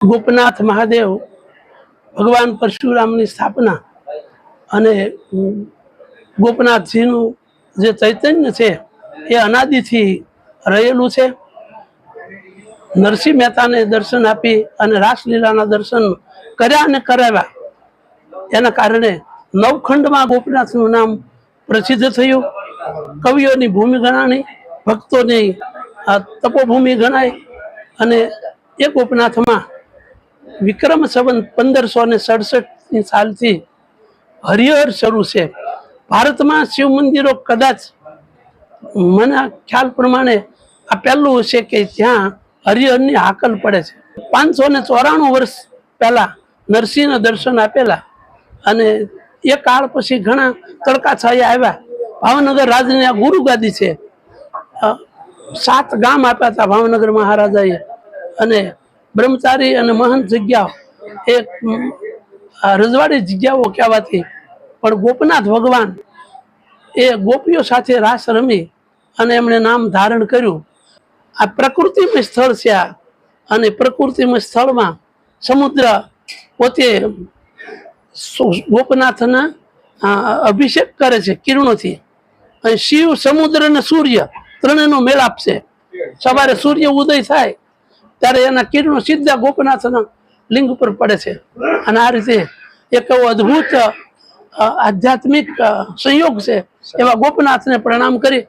ગોપનાથ મહાદેવ ભગવાન પરશુરામની સ્થાપના અને ગોપનાથજીનું જે ચૈતન્ય છે એ અનાદિથી રહેલું છે. નરસિંહ મહેતાને દર્શન આપી અને રાસલીલાના દર્શન કર્યા અને કરાવ્યા. એના કારણે નવખંડમાં ગોપનાથનું નામ પ્રસિદ્ધ થયું. કવિઓની ભૂમિ ગણાણી, ભક્તોની તપોભૂમિ ગણાય અને એ ગોપનાથમાં વિક્રમ સંવંત પંદરસો ને સડસઠની સાલથી હરિહર શરૂ છે. ભારતમાં શિવ મંદિરો કદાચ મને ખ્યાલ પ્રમાણે આ પહેલું છે કે જ્યાં હરિહરની હાકલ પડે છે. પાંચસો ને ચોરાણું વર્ષ પહેલા નરસિંહના દર્શન આપેલા અને એ કાળ પછી ઘણા તડકા છાયા આવ્યા. ભાવનગર રાજની આ ગુરુગાદી છે. સાત ગામ આપ્યા હતા ભાવનગર મહારાજાએ. અને બ્રહ્મચારી અને મહંત જગ્યા એ રજવાડી જગ્યાઓ કહેવાતી. પણ ગોપનાથ ભગવાન એ ગોપીઓ સાથે રાસ રમી અને એમણે નામ ધારણ કર્યું. આ પ્રકૃતિમય સ્થળ છે આ. અને પ્રકૃતિમય સ્થળમાં સમુદ્ર પોતે ગોપનાથના અભિષેક કરે છે કિરણોથી. અને શિવ, સમુદ્ર અને સૂર્ય ત્રણેયનો મેળાપ છે સવારે સૂર્ય ઉદય થાય ત્યારે એના કિરણો સીધા ગોપનાથના લિંગ ઉપર પડે છે. અને આ રીતે એક એવો અદ્ભુત આધ્યાત્મિક સંયોગ છે એવા ગોપનાથને પ્રણામ કરી